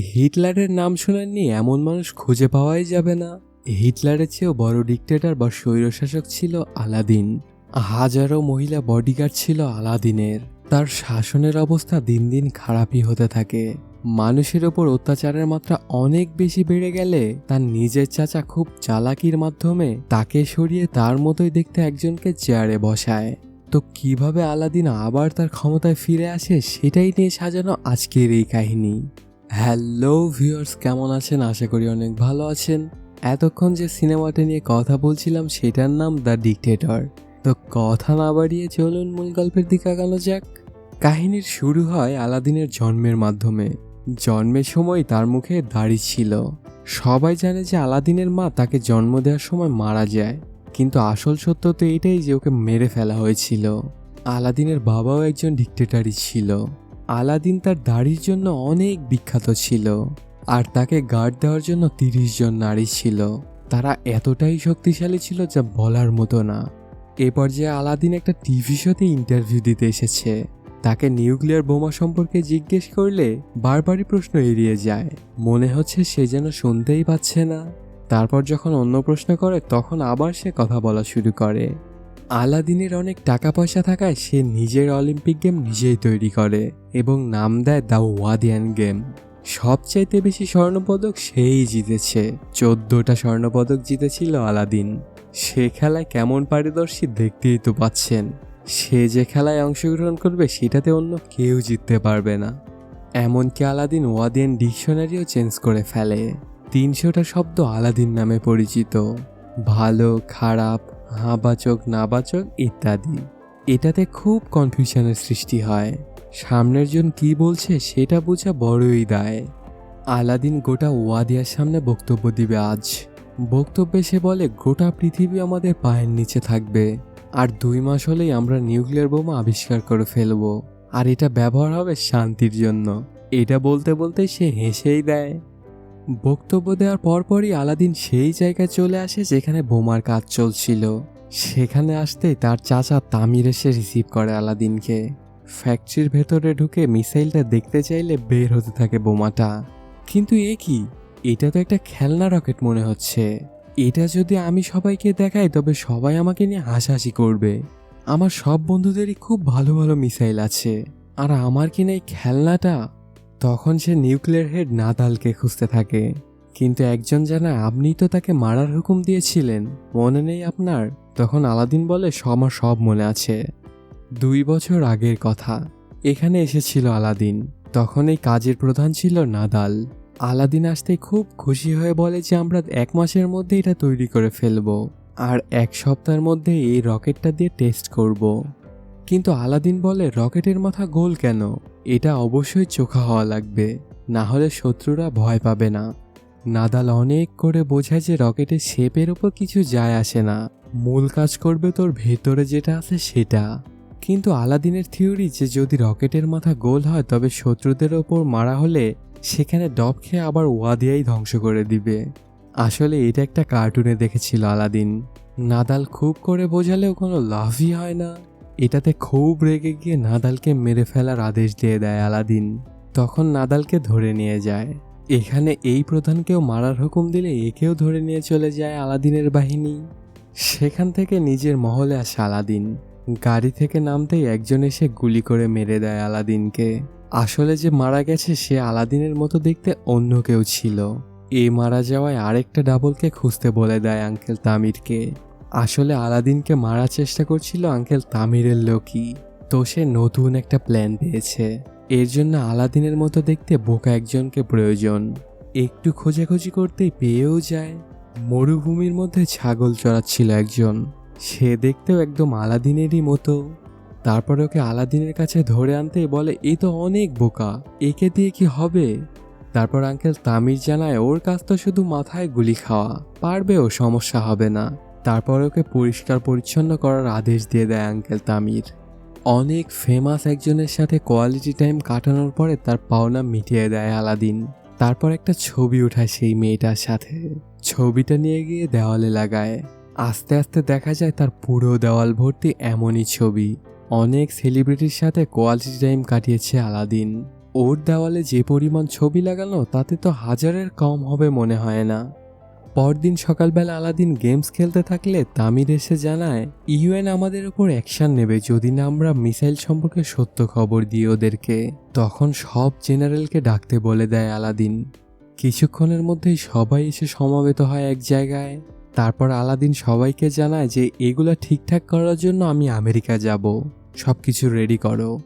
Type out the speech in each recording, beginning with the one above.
হিটলারের নাম শোনেননি এমন মানুষ খুঁজে পাওয়াই যাবে না। হিটলারের চেয়েও বড় ডিক্টেটর বা স্বৈরশাসক ছিল আলাদিন। হাজারো মহিলা বডিগার্ড ছিল আলাদিনের। তার শাসনের অবস্থা দিন দিন খারাপই হতে থাকে। মানুষের ওপর অত্যাচারের মাত্রা অনেক বেশি বেড়ে গেলে তার নিজের চাচা খুব চালাকির মাধ্যমে তাকে সরিয়ে তার মতোই দেখতে একজনকে চেয়ারে বসায়। তো কীভাবে আলাদিন আবার তার ক্ষমতায় ফিরে আসে সেটাই নিয়ে সাজানো আজকের এই কাহিনী। হ্যালো ভিউয়ার্স, কেমন আছেন? আশা করি অনেক ভালো আছেন। এতক্ষণ যে সিনেমাটা নিয়ে কথা বলছিলাম, সেটার নাম দ্য ডিকটেটর। তো কথা না বাড়িয়ে চলুন মূল গল্পের দিকে আগানো যাক। কাহিনীর শুরু হয় আলাদিনের জন্মের মাধ্যমে। জন্মের সময় তার মুখে দাড়ি ছিল। সবাই জানে যে আলাদিনের মা তাকে জন্ম দেওয়ার সময় মারা যায়। কিন্তু আসল সত্য তো এটাই যে ওকে মেরে ফেলা হয়েছিল। আলাদিনের বাবাও একজন ডিকটেটারই ছিল। আলাদিন তার দাড়ির জন্য অনেক বিখ্যাত ছিল, আর তাকে গার্ড দেওয়ার জন্য তিরিশ জন নারী ছিল। তারা এতটাই শক্তিশালী ছিল যা বলার মতো না। এ পর্যায়ে আলাদিন একটা টিভি শোতে ইন্টারভিউ দিতে এসেছে। তাকে নিউক্লিয়ার বোমা সম্পর্কে জিজ্ঞেস করলে বারবারই প্রশ্ন এড়িয়ে যায়। মনে হচ্ছে সে যেন শুনতেই পাচ্ছে না। তারপর যখন অন্য প্রশ্ন করে, তখন আবার সে কথা বলা শুরু করে। আলাদিনের অনেক টাকা পয়সা থাকায় সে নিজের অলিম্পিক গেম নিজেই তৈরি করে এবং নাম দেয় দ্য ওয়াদিয়ান গেম। সবচাইতে বেশি স্বর্ণপদক সেই জিতেছে। চোদ্দটা স্বর্ণপদক জিতেছিল আলাদিন। সে খেলায় কেমন পারদর্শী দেখতেই তো পাচ্ছেন। সে যে খেলায় অংশগ্রহণ করবে সেটাতে অন্য কেউ জিততে পারবে না। এমনকি আলাদিন ওয়াদিয়ান ডিকশনারিও চেঞ্জ করে ফেলে। তিনশোটা শব্দ আলাদিন নামে পরিচিত। ভালো, খারাপ হাবাচক নাবাচক ইত্যাদি। এটাতে খুব কনফিউশনের সৃষ্টি হয়। সামনের জন কি বলছে সেটা বোঝা বড়ই দায়। আলাদিন গোটা ওয়াদিয়ার সামনে বক্তব্য দিবে আজ। বক্তব্যে সে বলে, গোটা পৃথিবী আমাদের পায়ের নিচে থাকবে। আর দুই মাস হলেই আমরা নিউক্লিয়ার বোমা আবিষ্কার করে ফেলব। আর এটা ব্যবহার হবে শান্তির জন্য। এটা বলতে বলতে সে হেসেই দেয়। বক্তব্য দেওয়ার পরপরই আলাদিন সেই জায়গায় চলে আসে যেখানে বোমার কাজ চলছিল। সেখানে আসতেই তার চাচা তামির এসে রিসিভ করে আলাদিনকে। ফ্যাক্টরির ভেতরে ঢুকে মিসাইলটা দেখতে চাইলে বের হতে থাকে বোমাটা। কিন্তু এ কি? এটা তো একটা খেলনা রকেট মনে হচ্ছে। এটা যদি আমি সবাইকে দেখাই, তবে সবাই আমাকে নিয়ে হাসাহাসি করবে। আমার সব বন্ধুদেরই খুব ভালো ভালো মিসাইল আছে। আর আমার কিনা এই খেলনাটা? তখন সে নিউক্লিয়ার হেড নাদালকে খুঁজতে থাকে। কিন্তু একজন জানায়, আপনি তো তাকে মারার হুকুম দিয়েছিলেন। মনে নেই আপনার? তখন আলাদিন বলে আমার সব মনে আছে। দুই বছর আগের কথা। এখানে এসেছিল আলাদিন। তখন এই কাজের প্রধান ছিল নাদাল। আলাদিন আসতে খুব খুশি হয়ে বলে যে, আমরা এক মাসের মধ্যে এটা তৈরি করে ফেলব। আর এক সপ্তাহের মধ্যে এই রকেটটা দিয়ে টেস্ট করব। কিন্তু আলাদিন বলে, রকেটের মাথা গোল কেন? এটা অবশ্যই চোখা হওয়া লাগবে। না হলে শত্রুরা ভয় পাবে না। নাদাল অনেক করে বোঝায় যে, রকেটের শেপের ওপর কিছু যায় আসে না। মূল কাজ করবে তোর ভেতরে যেটা আছে সেটা। কিন্তু আলাদিনের থিওরি যে, যদি রকেটের মাথা গোল হয়, তবে শত্রুদের ওপর মারা হলে সেখানে ডব খেয়ে আবার ওয়া ওয়াদিয়াই ধ্বংস করে দিবে। আসলে এটা একটা কার্টুনে দেখেছিল আলাদিন। নাদাল খুব করে বোঝালেও কোনো লাভই হয় না। এটাতে খুব রেগে গিয়ে নাদালকে মেরে ফেলার আদেশ দিয়ে দেয় আলাদিন। তখন নাদালকে ধরে নিয়ে যায়। এখানে এই প্রধানকেও মারার হুকুম দিলে একেও ধরে নিয়ে চলে যায় আলাদিনের বাহিনী। সেখান থেকে নিজের মহলে আসে আলাদিন। গাড়ি থেকে নামতেই একজন এসে গুলি করে মেরে দেয় আলাদিনকে। আসলে যে মারা গেছে সে আলাদিনের মতো দেখতে অন্য কেউ ছিল। এ মারা যাওয়ায় আরেকটা ডাবলকে খুঁজতে বলে দেয় আঙ্কেল তামিরকে। আসলে আলাদিনকে মারার চেষ্টা করছিল আঙ্কেল তামিরের লোকই। তো সে নতুন একটা প্ল্যান পেয়েছে এর জন্য আলাদিনের মতো দেখতে বোকা একজনকে প্রয়োজন। একটু খোঁজাখুঁজি করতেই পেয়েও যায়। মরুভূমির মধ্যে ছাগল চড়াচ্ছিল একজন। সে দেখতেও একদম আলাদিনেরই মতো। তারপর ওকে আলাদিনের কাছে ধরে আনতে বলে, এ তো অনেক বোকা, একে দিয়ে কি হবে? তারপর আঙ্কেল তামির জানায়, ওর কাজ তো শুধু মাথায় গুলি খাওয়া, পারবে ও সমস্যা হবে না। তারপর ওকে পরিষ্কার পরিচ্ছন্ন করার আদেশ দিয়ে দেয় আঙ্কেল তামির। অনেক ফেমাস একজনের সাথে কোয়ালিটি টাইম কাটানোর পরে তার পাওনা মিটিয়ে দেয় আলাদিন। তারপর একটা ছবি উঠায় সেই মেয়েটার সাথে। ছবিটা নিয়ে গিয়ে দেওয়ালে লাগায়। আস্তে আস্তে দেখা যায় তার পুরো দেওয়াল ভর্তি এমনই ছবি। অনেক সেলিব্রিটির সাথে কোয়ালিটি টাইম কাটিয়েছে আলাদিন। ওর দেওয়ালে যে পরিমাণ ছবি লাগানো তাতে তো হাজারের কম হবে মনে হয় না। পরদিন সকালবেলা আলাদিন গেমস খেলতে থাকলে তামির এসে জানায়, ইউএন আমাদের উপর অ্যাকশন নেবে যদি না আমরা মিসাইল সম্পর্কে সত্য খবর দিই ওদেরকে। তখন সব জেনারেলকে ডাকতে বলে দেয় আলাদিন। কিছুক্ষণের মধ্যেই সবাই এসে সমাবেত হয় এক জায়গায়। তারপর আলাদিন সবাইকে জানায় যে, এগুলো ঠিকঠাক করার জন্য আমি আমেরিকা যাব। সব কিছু রেডি করো।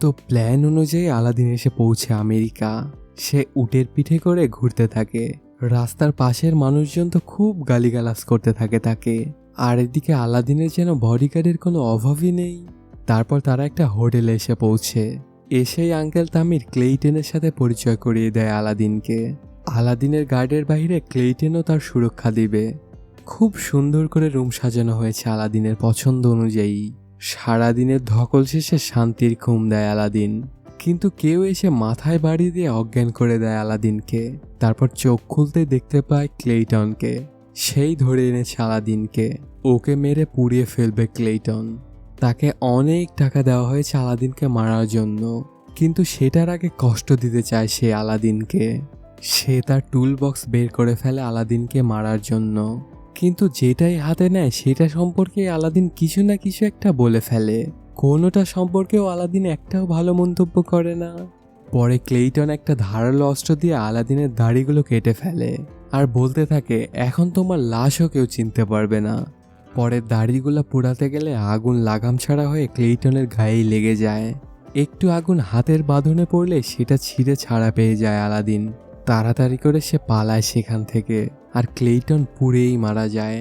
তো প্ল্যান অনুযায়ী আলাদিন এসে পৌঁছে আমেরিকা। সে উটের পিঠে করে ঘুরতে থাকে। রাস্তার পাশের মানুষজন তো খুব গালিগালাজ করতে থাকে তাকে। আর এদিকে আলাদিনের যেন বডিগার্ডের কোনো অভাবই নেই। তারপর তারা একটা হোটেলে এসে পৌঁছে। এসেই আঙ্কেল তামির ক্লেইটেনের সাথে পরিচয় করিয়ে দেয় আলাদিনকে। আলাদিনের গার্ডের বাইরে ক্লেইটেনও তার সুরক্ষা দিবে। খুব সুন্দর করে রুম সাজানো হয়েছে আলাদিনের পছন্দ অনুযায়ী। সারাদিনের ধকল শেষে শান্তির ঘুম দেয় আলাদিন। কিন্তু কেউ এসে মাথায় বাড়ি দিয়ে অজ্ঞান করে দেয় আলাদিনকে। তারপর চোখ খুলতে দেখতে পায় ক্লেইটনকে। সেই ধরে এনেছে আলাদিনকে। ওকে মেরে পুড়িয়ে ফেলবে ক্লেইটন। তাকে অনেক টাকা দেওয়া হয়েছে আলাদিনকে মারার জন্য। কিন্তু সেটার আগে কষ্ট দিতে চায় সে আলাদিনকে। সে তার টুল বক্স বের করে ফেলে আলাদিনকে মারার জন্য। কিন্তু যেটাই হাতে নেয় সেটা সম্পর্কে আলাদিন কিছু না কিছু একটা বলে ফেলে। কোনোটা সম্পর্কেও আলাদিন একটাও ভালো মন্তব্য করে না। পরে ক্লেইটন একটা ধারালো অস্ত্র দিয়ে আলাদিনের দাড়িগুলো কেটে ফেলে আর বলতে থাকে, এখন তোমার লাশও কেউ চিনতে পারবে না। পরে দাড়িগুলো পোড়াতে গেলে আগুন লাগাম ছাড়া হয়ে ক্লেইটনের গায়েই লেগে যায়। একটু আগুন হাতের বাঁধনে পড়লে সেটা ছিঁড়ে ছাড়া পেয়ে যায় আলাদিন। তাড়াতাড়ি করে সে পালায় সেখান থেকে আর ক্লেইটন পুড়েই মারা যায়।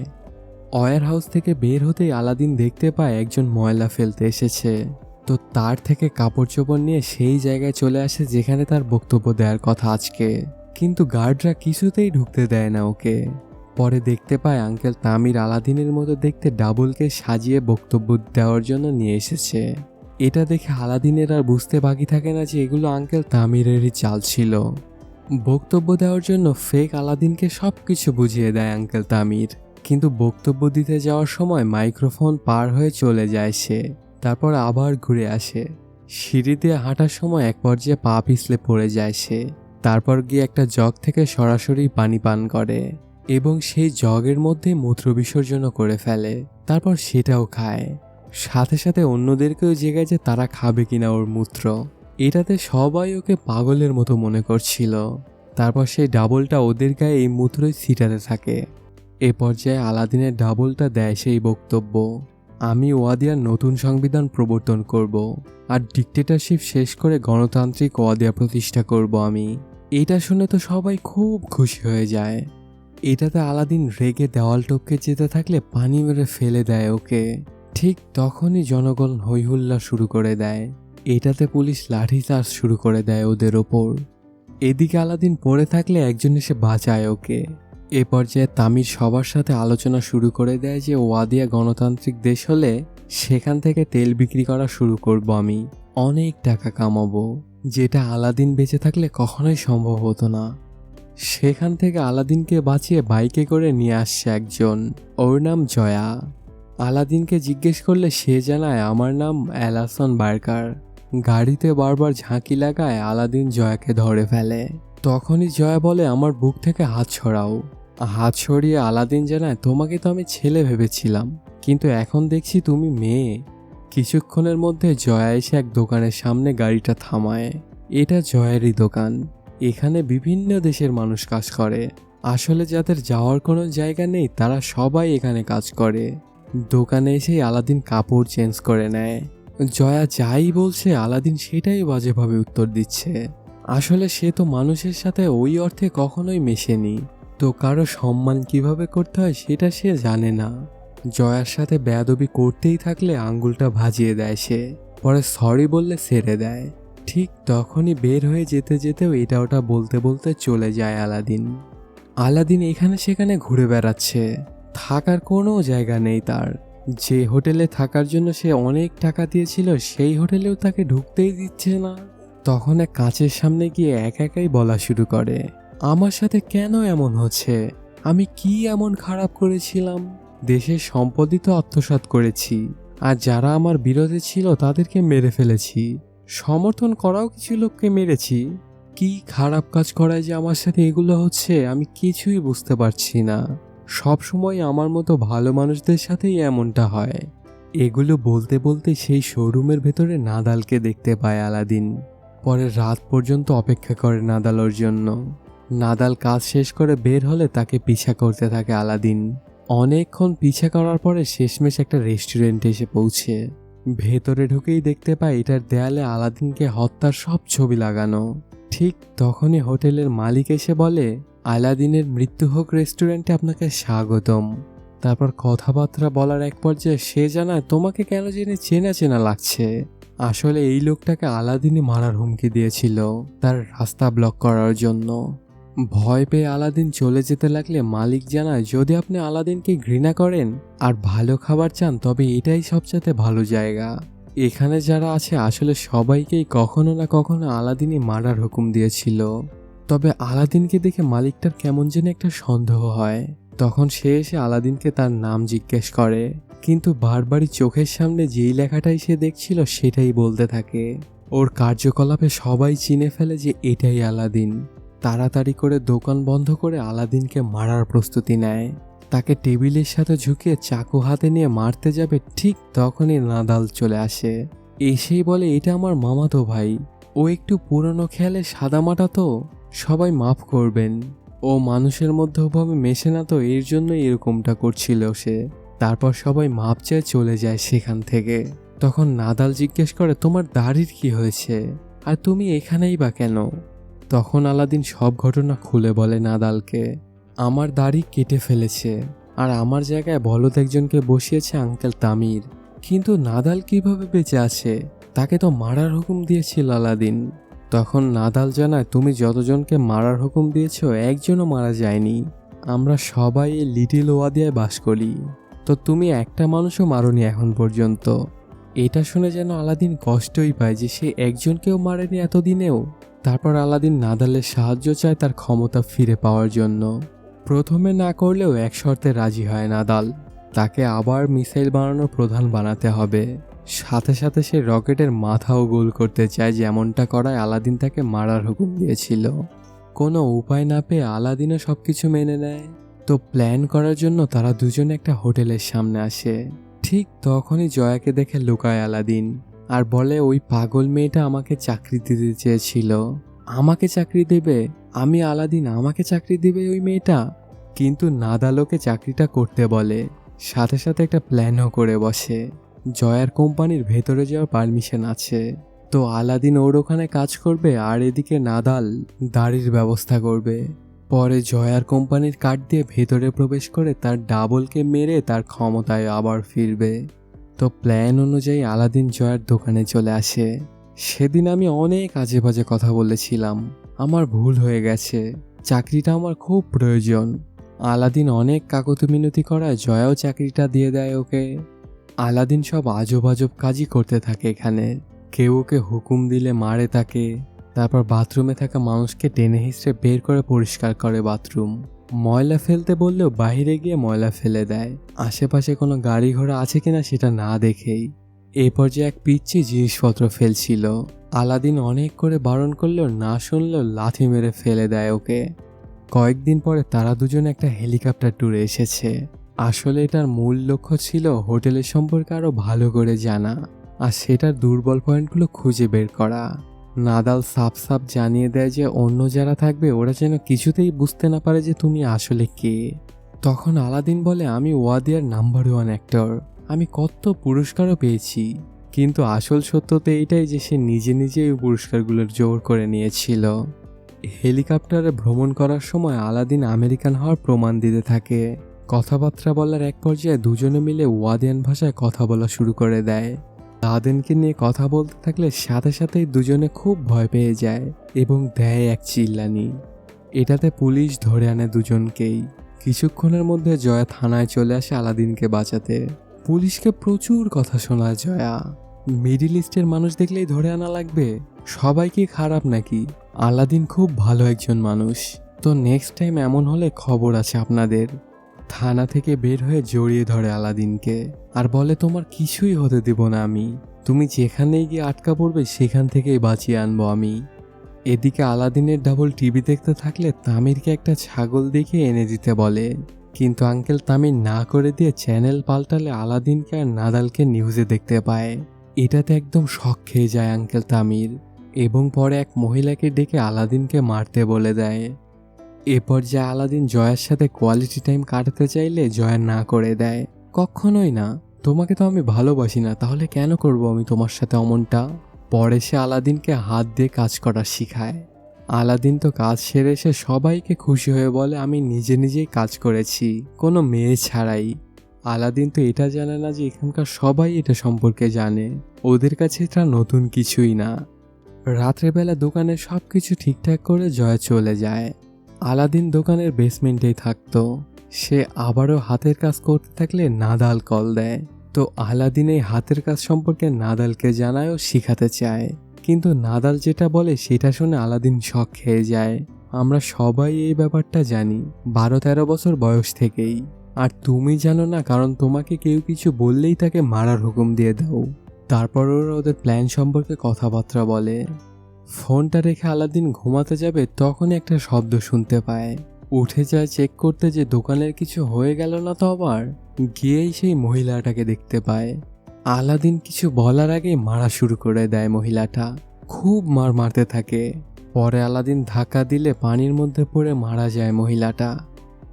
ওয়ার হাউস থেকে বের হতেই আলাদিন দেখতে পায় একজন ময়লা ফেলতে এসেছে। তো তার থেকে কাপড় চোপড় নিয়ে সেই জায়গায় চলে আসে যেখানে তার বক্তব্য দেওয়ার কথা আজকে। কিন্তু গার্ডরা কিছুতেই ঢুকতে দেয় না ওকে। পরে দেখতে পায় আঙ্কেল তামির আলাদিনের মতো দেখতে ডাবলকে সাজিয়ে বক্তব্য দেওয়ার জন্য নিয়ে এসেছে। এটা দেখে আলাদিনের আর বুঝতে বাকি থাকে না যে এগুলো আঙ্কেল তামিরেরই চাল ছিল। বক্তব্য দেওয়ার জন্য ফেক আলাদিনকে সব কিছু বুঝিয়ে দেয় আঙ্কেল তামির। কিন্তু বক্তব্য দিতে যাওয়ার সময় মাইক্রোফোন পার হয়ে চলে যায় সে, তারপর আবার ঘুরে আসে। সিঁড়ি দিয়ে হাঁটার সময় এক পর্যায়ে পা পিছলে পড়ে যায় সে, তারপর গিয়ে একটা জগ থেকে সরাসরি পানি পান করে এবং সেই জগের মধ্যে মূত্র বিসর্জনও করে ফেলে, তারপর সেটাও খায়। সাথে সাথে অন্যদেরকেও জেগে যে তারা খাবে কিনা ওর মূত্র, এটাতে সবাই ওকে পাগলের মতো মনে করছিল। তারপর সেই ডাবলটা ওদের গায়ে এই মূত্রই ছিটাতে থাকে। এ পর্যায়ে আলাদিনের ডাবলটা দেয় সেই বক্তব্য, আমি ওয়াদিয়ার নতুন সংবিধান প্রবর্তন করব আর ডিকটেটরশিপ শেষ করে গণতান্ত্রিক ওয়াদিয়া প্রতিষ্ঠা করব আমি। এটা শুনে তো সবাই খুব খুশি হয়ে যায়। এটাতে আলাদিন রেগে দেওয়াল টপকে যেতে থাকলে পানি মেরে ফেলে দেয় ওকে। ঠিক তখনই জনগণ হৈহুল্লা শুরু করে দেয়। এটাতে পুলিশ লাঠিচার্জ শুরু করে দেয় ওদের ওপর। এদিকে আলাদিন পড়ে থাকলে একজন এসে বাঁচায় ওকে। এ পর্যায়ে তামির সবার সাথে আলোচনা শুরু করে দেয় যে ওয়াদিয়া গণতান্ত্রিক দেশ হলে সেখান থেকে তেল বিক্রি করা শুরু করব আমি। অনেক টাকা কামাবো। যেটা আলাদিন বেঁচে থাকলে কখনোই সম্ভব হতো না। সেখান থেকে আলাদিনকে বাঁচিয়ে বাইকে করে নিয়ে আসছে একজন। ওর নাম জয়া। আলাদিনকে জিজ্ঞেস করলে সে জানায়, আমার নাম অ্যালাসন বার্কার। গাড়িতে বারবার ঝাঁকি লাগায় আলাদিন জয়াকে ধরে ফেলে। তখনই জয়া বলে, আমার বুক থেকে হাত ছড়াও। হাত সরিয়ে আলাদিন জানায়, তোমাকে তো আমি ছেলে ভেবেছিলাম, কিন্তু এখন দেখছি তুমি মেয়ে। কিছুক্ষণের মধ্যে জয়া এসে এক দোকানের সামনে গাড়িটা থামায়। এটা জয়েরই দোকান। এখানে বিভিন্ন দেশের মানুষ কাজ করে। আসলে যাদের যাওয়ার কোনো জায়গা নেই, তারা সবাই এখানে কাজ করে। দোকানে এসেই আলাদিন কাপড় চেঞ্জ করে নেয়। জয়া যাই বলছে, আলাদিন সেটাই বাজেভাবে উত্তর দিচ্ছে। আসলে সে তো মানুষের সাথে ওই অর্থে কখনোই মেশেনি। তো কারও সম্মান কীভাবে করতে হয় সেটা সে জানে না। জয়ার সাথে বেয়াদবি করতেই থাকলে আঙ্গুলটা ভাজিয়ে দেয় সে। পরে সরি বললে ছেড়ে দেয়। ঠিক তখনই বের হয়ে যেতে যেতেও এটা ওটা বলতে বলতে চলে যায় আলাদিন। আলাদিন এখানে সেখানে ঘুরে বেড়াচ্ছে। থাকার কোনো জায়গা নেই তার। যে হোটেলে থাকার জন্য সে অনেক টাকা দিয়েছিল সেই হোটেলেও তাকে ঢুকতেই দিচ্ছে না। তখন এক কাঁচের সামনে গিয়ে এক একাই বলা শুরু করে। আমার সাথে কেন এমন হচ্ছে? আমি কি এমন খারাপ করেছিলাম? দেশের সম্পদই তো আত্মসাৎ করেছি, আর যারা আমার বিরোধে ছিল তাদেরকে মেরে ফেলেছি। সমর্থন করাও কিছু লোককে মেরেছি। কি খারাপ কাজ করায় যে আমার সাথে এগুলো হচ্ছে, আমি কিছুই বুঝতে পারছি না। সব সময় আমার মতো ভালো মানুষদের সাথেই এমনটা হয়। এগুলো বলতে বলতে সেই শোরুমের ভেতরে নাদালকে দেখতে পায় আলাদিন। পরে রাত পর্যন্ত অপেক্ষা করে নাদালোর জন্য। নাদাল কাজ শেষ করে বের হলে তাকে পিছা করতে থাকে আলাদিন। অনেকক্ষণ পিছা করার পরে শেষমেশ একটা রেস্টুরেন্টে এসে পৌঁছে। ভেতরে ঢুকেই দেখতে পায় এটার দেয়ালে আলাদিনকে হত্যার সব ছবি লাগানো। ঠিক তখনই হোটেলের মালিক এসে বলে, আলাদিনের মৃত্যু হোক রেস্টুরেন্টে আপনাকে স্বাগতম। তারপর কথাবার্তা বলার এক পর্যায়ে সে জানায়, তোমাকে কেন জেনে চেনা চেনা লাগছে? আসলে এই লোকটাকে আলাদিনই মারার হুমকি দিয়েছিল তার রাস্তা ব্লক করার জন্য। ভয় পেয়ে আলাদিন চলে যেতে লাগলে মালিক জানায়, যদি আপনি আলাদিনকে ঘৃণা করেন আর ভালো খাবার চান, তবে এটাই সবচেয়ে ভালো জায়গা। এখানে যারা আছে, আসলে সবাইকেই কখনো না কখনো আলাদিনই মারার হুকুম দিয়েছিল। তবে আলাদিনকে দেখে মালিকটার কেমন যেন একটা সন্দেহ হয়। তখন সে এসে আলাদিনকে তার নাম জিজ্ঞেস করে। কিন্তু বারবারই চোখের সামনে যেই লেখাটাই সে দেখছিল, সেটাই বলতে থাকে। ওর কার্যকলাপে সবাই চিনে ফেলে যে এটাই আলাদিন। তাড়াতাড়ি করে দোকান বন্ধ করে আলাদিনকে মারার প্রস্তুতি নেয়। তাকে টেবিলের সাথে ঝুঁকিয়ে চাকু হাতে নিয়ে মারতে যাবে ঠিক তখনই নাদাল চলে আসে। এসেই বলে, এটা আমার মামাতো ভাই। ও একটু পুরনো খেয়ালে সাদামাটা তো। সবাই মাফ করবেন। ও মানুষের মধ্যে ওভাবে মেশে না তো, এর জন্য এরকমটা করছিল সে। তারপর সবাই মাপ চেয়ে চলে যায় সেখান থেকে। তখন নাদাল জিজ্ঞেস করে, তোমার দাড়ির কি হয়েছে? আর তুমি এখানেই বা কেন? তখন আলাদিন সব ঘটনা খুলে বলে নাদালকে, আমার দাড়ি কেটে ফেলেছে আর আমার জায়গায় বলদ একজনকে বসিয়েছে আঙ্কেল তামির। কিন্তু নাদাল কীভাবে বেঁচে আছে? তাকে তো মারার হুকুম দিয়েছিল আলাদিন। তখন নাদাল জানায়, তুমি যতজনকে মারার হুকুম দিয়েছ, একজনও মারা যায়নি। আমরা সবাই এই লিটিল ওয়াদিয়ায় বাস করি। তো তুমি একটা মানুষও মারনি এখন পর্যন্ত। এটা শুনে যেন আলাদিন কষ্টই পায় যে সে একজনকেও মারেনি এতদিনেও। তারপর আলাদিন নাদালের সাহায্য চায় তার ক্ষমতা ফিরে পাওয়ার জন্য। প্রথমে না করলেও এক শর্তে রাজি হয় নাদাল। তাকে আবার মিসাইল বানানোর প্রধান বানাতে হবে। সাথে সাথে সে রকেটের মাথাও গোল করতে চায়, যেমনটা করায় আলাদিন তাকে মারার হুকুম দিয়েছিল। কোনো উপায় না পেয়ে আলাদিনও সব কিছু মেনে নেয়। তো প্ল্যান করার জন্য তারা দুজনে একটা হোটেলের সামনে আসে। ঠিক তখনই জয়াকে দেখে লুকায় আলাদিন। আর বলে, ওই পাগল মেয়েটা আমাকে চাকরি দিতে চেয়েছিল। আমাকে চাকরি দেবে? আমি আলাদিন, আমাকে চাকরি দেবে ওই মেয়েটা? কিন্তু নাদালোকে চাকরিটা করতে বলে। সাথে সাথে একটা প্ল্যানও করে বসে। জয়ার কোম্পানির ভেতরে যাওয়ার পারমিশন আছে। তো আলাদিন ওর ওখানে কাজ করবে, আর এদিকে নাদাল দাড়ির ব্যবস্থা করবে। পরে জয়ার কোম্পানির কার্ড দিয়ে ভেতরে প্রবেশ করে তার ডাবলকে মেরে তার ক্ষমতায় আবার ফিরবে। তো প্ল্যান অনুযায়ী আলাদিন জয়ার দোকানে চলে আসে। সেদিন আমি অনেক আজে বাজে কথা বলেছিলাম। আমার ভুল হয়ে গেছে। চাকরিটা আমার খুব প্রয়োজন। আলাদিন অনেক কাকতি মিনতি করায় জয়াও চাকরিটা দিয়ে দেয় ওকে। আলাদিন সব আজব আজব কাজই করতে থাকে এখানে। কেউ ওকে হুকুম দিলে মারে তাকে। তারপর বাথরুমে থাকা মানুষকে টেনে হিসড়ে বের করে পরিষ্কার করে বাথরুম। ময়লা ফেলতে বললেও বাইরে গিয়ে ময়লা ফেলে দেয়। আশেপাশে কোনো গাড়ি ঘোড়া আছে কিনা সেটা না দেখেই এ পর্যায়ে এক পিচ্ছি জিনিসপত্র ফেলছিল। আলাদিন অনেক করে বারণ করলেও না শুনলেও লাথি মেরে ফেলে দেয় ওকে। কয়েকদিন পরে তারা দুজন একটা হেলিকপ্টার ট্যুরে এসেছে। আসলে এটার মূল লক্ষ্য ছিল হোটেলের সম্পর্কে আরও ভালো করে জানা, আর সেটার দুর্বল পয়েন্টগুলো খুঁজে বের করা। নাদাল সাপ সাপ জানিয়ে দেয় যে অন্য যারা থাকবে, ওরা যেন কিছুতেই বুঝতে না পারে যে তুমি আসলে কে। তখন আলাদিন বলে, আমি ওয়াদিয়ার নাম্বার ওয়ান অ্যাক্টর। আমি কত পুরস্কারও পেয়েছি। কিন্তু আসল সত্য তো এইটাই যে সে নিজে নিজেই ওই পুরস্কারগুলোর জোর করে নিয়েছিল। হেলিকপ্টারে ভ্রমণ করার সময় আলাদিন আমেরিকান হওয়ার প্রমাণ দিতে থাকে। কথাবার্তা বলার এক পর্যায়ে দুজনে মিলে ওয়াদিয়ান ভাষায় কথা বলা শুরু করে দেয়। লাদেনকে নিয়ে কথা বলতে থাকলে সাথে সাথেই দুজনে খুব ভয় পেয়ে যায় এবং দেয় এক চিল্লানি। এটাতে পুলিশ ধরে আনে দুজনকেই। কিছুক্ষণের মধ্যে জয়া থানায় চলে আসে আলাদিনকে বাঁচাতে। পুলিশকে প্রচুর কথা শোনায় জয়া। মিডিল ইস্টের মানুষ দেখলেই ধরে আনা লাগবে, সবাই কি খারাপ নাকি? আলাদিন খুব ভালো একজন মানুষ। তো নেক্সট টাইম এমন হলে খবর আছে আপনাদের। থানা থেকে বের হয়ে জড়িয়ে ধরে আলাদিনকে। আর বলে, তোমার কিছুই হতে দিব না আমি। তুমি যেখানেই গিয়ে আটকা পড়বে, সেখান থেকেই বাঁচিয়ে আনব আমি। এদিকে আলাদিনের ডাবল টিভি দেখতে থাকলে তামিরকে একটা ছাগল দেখে এনে দিতে বলে। কিন্তু আঙ্কেল তামির না করে দিয়ে চ্যানেল পাল্টালে আলাদিনকে আর নাদালকে নিউজে দেখতে পায়। এটাতে একদম শখ খেয়ে যায় আঙ্কেল তামির এবং পরে এক মহিলাকে ডেকে আলাদিনকে মারতে বলে দেয়। এরপর যে আলাদিন জয়ার সাথে কোয়ালিটি টাইম কাটাতে চাইলে জয়া না করে দেয়। কখনোই না। তোমাকে তো আমি ভালোবাসি না, তাহলে কেন করব আমি তোমার সাথে অমনটা? পরে সে আলাদিনকে হাত দিয়ে কাজ করা শিখায়। আলাদিন তো কাজ সেরে এসে সবাইকে খুশি হয়ে বলে, আমি নিজে নিজেই কাজ করেছি, কোনো মেয়ে ছাড়াই। আলাদিন তো এটা জানে না যে এখানকার সবাই এটা সম্পর্কে জানে। ওদের কাছে এটা নতুন কিছুই না। রাত্রেবেলা দোকানে সব কিছু ঠিকঠাক করে জয়া চলে যায়। আলাদিন দোকানের বেসমেন্টেই থাকতো। সে আবারও হাতের কাজ করতে থাকলে নাদাল কল দেয়। তো আলাদিন এই হাতের কাজ সম্পর্কে নাদালকে জানায় ও শিখাতে চায়। কিন্তু নাদাল যেটা বলে সেটা শুনে আলাদিন শখ খেয়ে যায়। আমরা সবাই এই ব্যাপারটা জানি বারো তেরো বছর বয়স থেকেই। আর তুমি জানো না, কারণ তোমাকে কেউ কিছু বললেই তাকে মারার হুকুম দিয়ে দাও। তারপর ওরা ওদের প্ল্যান সম্পর্কে কথাবার্তা বলে। ফোনটা রেখে আলাদিন ঘুমাতে যাবে তখনই একটা শব্দ শুনতে পায়। উঠে যায় চেক করতে যে দোকানের কিছু হয়ে গেল না তো আবার। গিয়েই সেই মহিলাটাকে দেখতে পায়। আলাদিন কিছু বলার আগেই মারা শুরু করে দেয় মহিলাটা। খুব মার মারতে থাকে। পরে আলাদিন ধাক্কা দিলে পানির মধ্যে পড়ে মারা যায় মহিলাটা।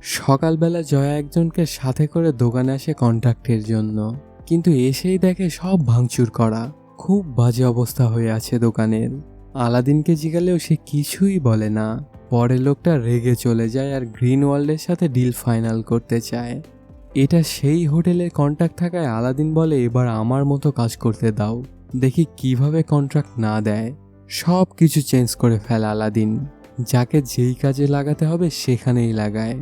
সকালবেলা জয়া একজনকে সাথে করে দোকানে আসে কন্ট্রাক্টের জন্য। কিন্তু এসেই দেখে সব ভাঙচুর করা। খুব বাজে অবস্থা হয়ে আছে দোকানের। আলাদিনকে জিগালেও সে কিছুই বলে না। পরে লোকটা রেগে চলে যায় আর গ্রিন ওয়ার্ল্ডের সাথে ডিল ফাইনাল করতে চায়। এটা সেই হোটেলের কন্ট্রাক্ট থাকায় আলাদিন বলে, এবার আমার মতো কাজ করতে দাও। দেখি কীভাবে কন্ট্রাক্ট না দেয়। সব কিছু চেঞ্জ করে ফেলে আলাদিন। যাকে যেই কাজে লাগাতে হবে সেখানেই লাগায়।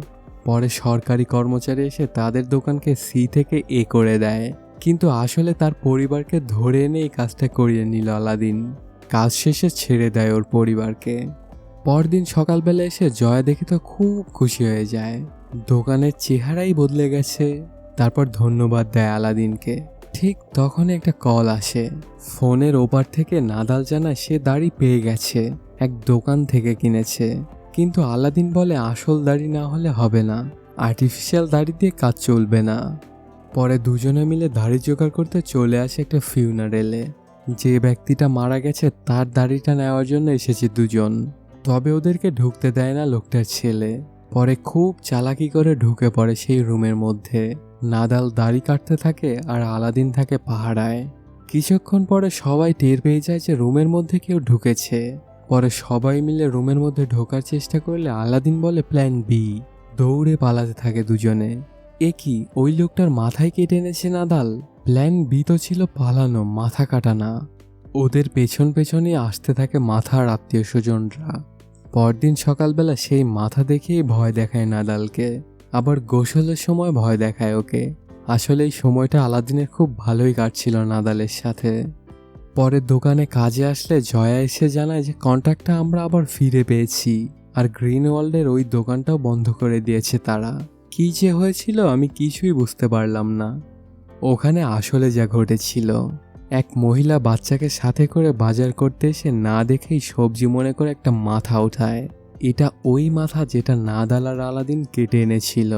পরে সরকারি কর্মচারী এসে তাদের দোকানকে সি থেকে এ করে দেয়। কিন্তু আসলে তার পরিবারকে ধরে এনে এই কাজটা করিয়ে নিল আলাদিন। কাজ শেষে ছেড়ে দেয় ওর পরিবারকে। পরদিন সকালবেলা এসে জয়া দেখে তো খুব খুশি হয়ে যায়। দোকানের চেহারাই বদলে গেছে। তারপর ধন্যবাদ দেয় আলাদিনকে। ঠিক তখনই একটা কল আসে। ফোনের ওপার থেকে নাদাল জানায় সে দাড়ি পেয়ে গেছে। এক দোকান থেকে কিনেছে। কিন্তু আলাদিন বলে আসল দাড়ি না হলে হবে না। আর্টিফিশিয়াল দাড়ি দিয়ে কাজ চলবে না। পরে দুজনে মিলে দাড়ি জোগাড় করতে চলে আসে একটা ফিউনারেলে। যে ব্যক্তিটা মারা গেছে, তার দাড়িটা নেওয়ার জন্য এসেছে দুজন। তবে ওদেরকে ঢুকতে দেয় না লোকটার ছেলে। পরে খুব চালাকি করে ঢুকে পড়ে সেই রুমের মধ্যে। নাদাল দাড়ি কাটতে থাকে আর আলাদিন থাকে পাহাড়ায় কিছুক্ষণ পরে সবাই টের পেয়ে যায় যে রুমের মধ্যে কেউ ঢুকেছে। পরে সবাই মিলে রুমের মধ্যে ঢোকার চেষ্টা করলে আলাদিন বলে প্ল্যান বি। দৌড়ে পালাতে থাকে দুজনে। এ কি, ওই লোকটার মাথায় কেটে এনেছে নাদাল? প্ল্যান বি তো ছিল পালানো, মাথা কাটা না ওদের পেছন পেছনে আসতে থাকে মাথার আত্মীয় স্বজনরা। পরদিন সকালবেলা সেই মাথা দেখেই ভয় দেখায় নাদালকে। আবার গোসলের সময় ভয় দেখায় ওকে। আসলে এই সময়টা আলাদিনের খুব ভালোই কাটছিল নাদালের সাথে। পরে দোকানে কাজে আসলে জয়া এসে জানায় যে কন্ট্রাক্টটা আমরা আবার ফিরে পেয়েছি। আর গ্রিন ওয়ার্ল্ডের ওই দোকানটাও বন্ধ করে দিয়েছে তারা। কি যে হয়েছিল আমি কিছুই বুঝতে পারলাম না। ওখানে আসলে যা ঘটেছিল। এক মহিলা বাচ্চাকে সাথে করে বাজার করতে এসে না দেখেই সবজি মনে করে একটা মাথা উঠায়। এটা ওই মাথা যেটা না দালার আলাদিন কেটে এনেছিল।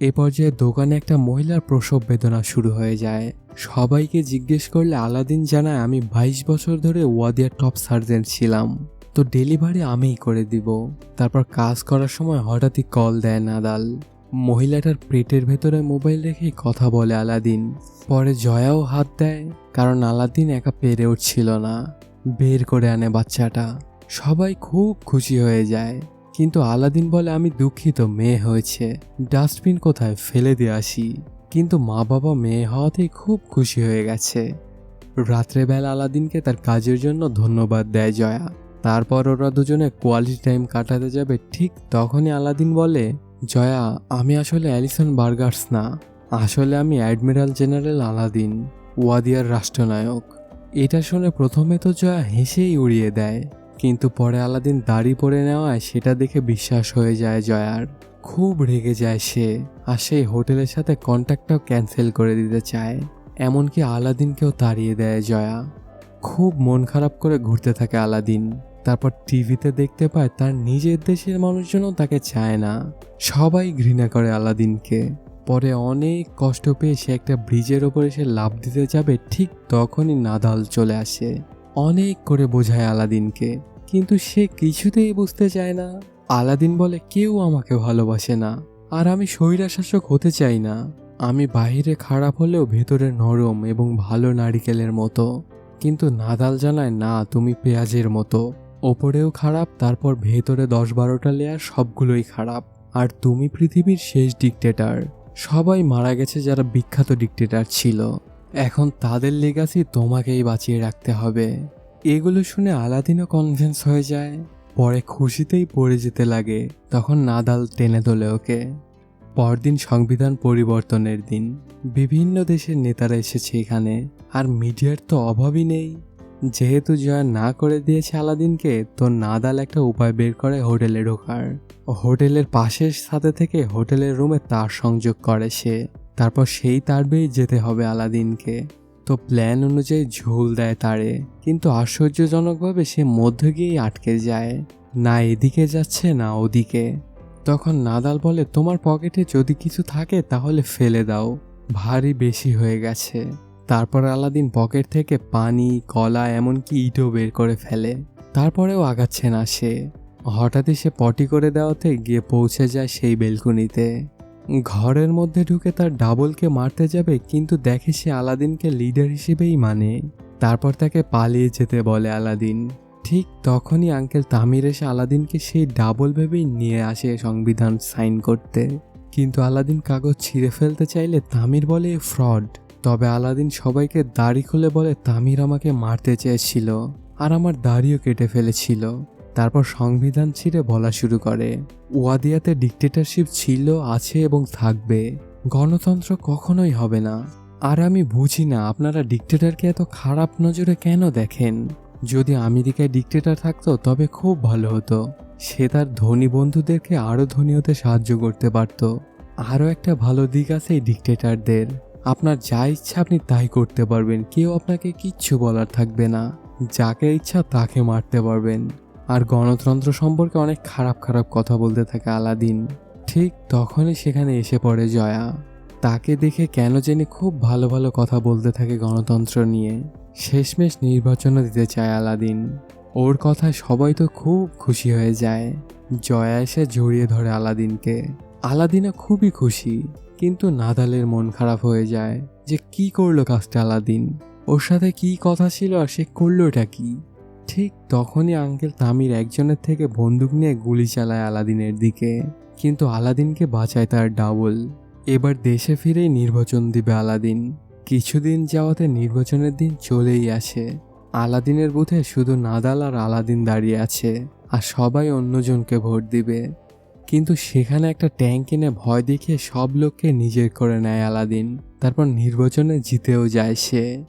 এ পর্যায়ে দোকানে একটা মহিলার প্রসব বেদনা শুরু হয়ে যায়। সবাইকে জিজ্ঞেস করলে আলাদিন জানায়, আমি বাইশ বছর ধরে ওয়াদিয়ার টপ সার্জেন্ট ছিলাম। তো ডেলিভারি আমিই করে দিব। তারপর কাজ করার সময় হঠাৎই কল দেয় নাদাল। মহিলাটার পেটের ভেতরে মোবাইল রেখেই কথা বলে আলাদিন। পরে জয়াও হাত দেয়, কারণ আলাদিন একা পেরে উঠছিল না। বের করে আনে বাচ্চাটা। সবাই খুব খুশি হয়ে যায়। কিন্তু আলাদিন বলে, আমি দুঃখিত, মেয়ে হয়েছে। ডাস্টবিন কোথায়? ফেলে দিয়ে আসি। কিন্তু মা বাবা মেয়ে হওয়াতেই খুব খুশি হয়ে গেছে। রাত্রেবেলা আলাদিনকে তার কাজের জন্য ধন্যবাদ দেয় জয়া। তারপর ওরা দুজনে কোয়ালিটি টাইম কাটাতে যাবে, ঠিক তখনই আলাদিন বলে জয়া, আমি আসলে অ্যালিসন বার্গার্স না। আসলে আমি অ্যাডমিরাল জেনারেল আলাদিন, ওয়াদিয়ার রাষ্ট্রনায়ক। এটা শুনে প্রথমে তো জয়া হেসেই উড়িয়ে দেয়, কিন্তু পরে আলাদিন দাড়ি পরে নেওয়ায় সেটা দেখে বিশ্বাস হয়ে যায় জয়ার। খুব রেগে যায় সে, আর সেই হোটেলের সাথে কন্ট্যাক্টটাও ক্যান্সেল করে দিতে চায়। এমনকি আলাদিনকেও তাড়িয়ে দেয় জয়া। খুব মন খারাপ করে ঘুরতে থাকে আলাদিন। তারপর টিভিতে দেখতে পায় তার নিজের দেশের মানুষজনও তাকে চায় না। সবাই ঘৃণা করে আলাদিনকে। পরে অনেক কষ্ট পেয়ে সে একটা ব্রিজের ওপর এসে লাভ দিতে যাবে, ঠিক তখনই নাদাল চলে আসে। অনেক করে বোঝায় আলাদিনকে, কিন্তু সে কিছুতেই বুঝতে চায় না। আলাদিন বলে, কেউ আমাকে ভালোবাসে না, আর আমি স্বৈরা শাসক হতে চাই না। আমি বাইরে খারাপ হলেও ভেতরে নরম এবং ভালো নারিকেলের মতো। কিন্তু নাদাল জানায়, না, তুমি পেঁয়াজের মতো। ওপরেও খারাপ, তারপর ভেতরে দশ বারোটা লেয়ার সবগুলোই খারাপ। আর তুমি পৃথিবীর শেষ ডিকটেটার সবাই মারা গেছে যারা বিখ্যাত ডিকটেটার ছিল। এখন তাদের লেগাসি তোমাকেই বাঁচিয়ে রাখতে হবে। এগুলো শুনে আলাদিনও কনভিন্স হয়ে যায়। পরে খুশিতেই পড়ে যেতে লাগে, তখন নাদাল টেনে তোলে ওকে। পরদিন সংবিধান পরিবর্তনের দিন। বিভিন্ন দেশের নেতারা এসেছে এখানে, আর মিডিয়ার তো অভাবই নেই। যেহেতু জয়া না করে দিয়েছে আলাদিনকে, তো নাদাল একটা উপায় বের করে হোটেলে ঢোকার। হোটেলের পাশের সাথে থেকে হোটেলের রুমে তার সংযোগ করে সে। তারপর সেই তার বেয়ে যেতে হবে আলাদিনকে। তো প্ল্যান অনুযায়ী ঝোল দেয় তারে। কিন্তু আশ্চর্যজনকভাবে সে মধ্যে গিয়েই আটকে যায়। না এদিকে যাচ্ছে, না ওদিকে। তখন নাদাল বলে, তোমার পকেটে যদি কিছু থাকে তাহলে ফেলে দাও। ভারী বেশি হয়ে গেছে। তারপর আলাদিন পকেট থেকে পানি, কলা, এমনকি ইটও বের করে ফেলে। তারপরেও আগাচ্ছে না সে। হঠাৎই সে পটি করে দেওয়াতে গিয়ে পৌঁছে যায় সেই বেলকুনিতে। ঘরের মধ্যে ঢুকে তার ডাবলকে মারতে যাবে, কিন্তু দেখে সে আলাদিনকে লিডার হিসেবেই মানে। তারপর তাকে পালিয়ে যেতে বলে আলাদিন। ঠিক তখনই আঙ্কেল তামির এসে আলাদিনকে সেই ডাবল ভেবেই নিয়ে আসে সংবিধান সাইন করতে। কিন্তু আলাদিন কাগজ ছিঁড়ে ফেলতে চাইলে তামির বলে, ফ্রড। তবে আলাদিন সবাইকে দাড়ি খুলে বলে তামির আমাকে মারতে চেয়েছিল আর আমার দাড়িও কেটে ফেলেছিল। তারপর সংবিধান ছিঁড়ে বলা শুরু করে। ওয়াদিয়াতে ডিকটেটরশিপ ছিল, আছে এবং থাকবে। গণতন্ত্র কখনোই হবে না। আর আমি বুঝি না আপনারা ডিকটেটরকে এত খারাপ নজরে কেন দেখেন? যদি আমেরিকায় ডিকটেটর থাকতো, তবে খুব ভালো হতো। সে তার ধনী বন্ধুদেরকে আরও ধনী হতে সাহায্য করতে পারত। আরও একটা ভালো দিক আছে এই ডিকটেটারদের আপনার যা ইচ্ছা আপনি তাই করতে পারবেন। কেউ আপনাকে কিচ্ছু বলার থাকবে না। যাকে ইচ্ছা তাকে মারতে পারবেন। আর গণতন্ত্র সম্পর্কে অনেক খারাপ খারাপ কথা বলতে থাকে আলাদিন। ঠিক তখনই সেখানে এসে পড়ে জয়া। তাকে দেখে কেন জানি খুব ভালো ভালো কথা বলতে থাকে গণতন্ত্র নিয়ে। শেষমেশ নির্বাচনও দিতে চায় আলাদিন। ওর কথায় সবাই তো খুব খুশি হয়ে যায়। জয়া এসে জড়িয়ে ধরে আলাদিনকে। আলাদিনও খুবই খুশি। কিন্তু নাদালের মন খারাপ হয়ে যায় যে কি করল কাজটা আলাদিন। ওর সাথে কি কথা ছিল আর সে করলোটা কি? ঠিক তখনই আঙ্কেল তামির একজনের থেকে বন্দুক নিয়ে গুলি চালায় আলাদিনের দিকে। কিন্তু আলাদিনকে বাঁচায় তার ডাবল। এবার দেশে ফিরেই নির্বাচন দিবে আলাদিন। কিছুদিন যাওয়াতে নির্বাচনের দিন চলেই আসে। আলাদিনের বুথে শুধু নাদাল আর আলাদিন দাঁড়িয়ে আছে, আর সবাই অন্যজনকে ভোট দিবে। কিন্তু সেখানে একটা ট্যাঙ্ক এনে ভয় দেখিয়ে সব লোককে নিজের করে নেয় আলাদিন। তারপর নির্বাচনে জিতেও যায় সে।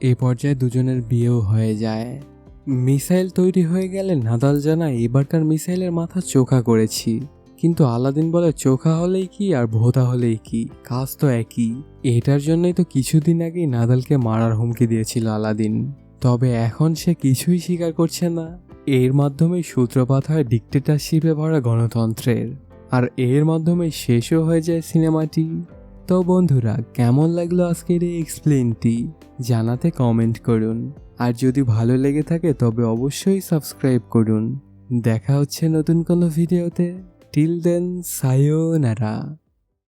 এ পর্যায়ে দুজনের বিয়েও হয়ে যায়। মিসাইল তৈরি হয়ে গেলে নাদাল জানায় এবারকার মিসাইলের মাথা চোখা করেছি। কিন্তু আলাদিন বলে, চোখা হলেই কি আর ভোতা হলেই কি? কাজ তো একই। এটার জন্যই তো কিছুদিন আগেই নাদালকে মারার হুমকি দিয়েছিল আলাদিন। তবে এখন সে কিছুই স্বীকার করছে না। এর মাধ্যমে সূত্রপাত হয় ডিকটেটারশিপে ভরা গণতন্ত্রের। আর এর মাধ্যমে শেষও হয়ে যায় সিনেমাটি। তো বন্ধুরা, কেমন লাগল আজকের এই এক্সপ্লেনটি জানাতে কমেন্ট করুন। আর যদি ভালো লেগে থাকে, তবে অবশ্যই সাবস্ক্রাইব করুন। দেখা হচ্ছে নতুন কোনো ভিডিওতে টিল দেন সায়োনারা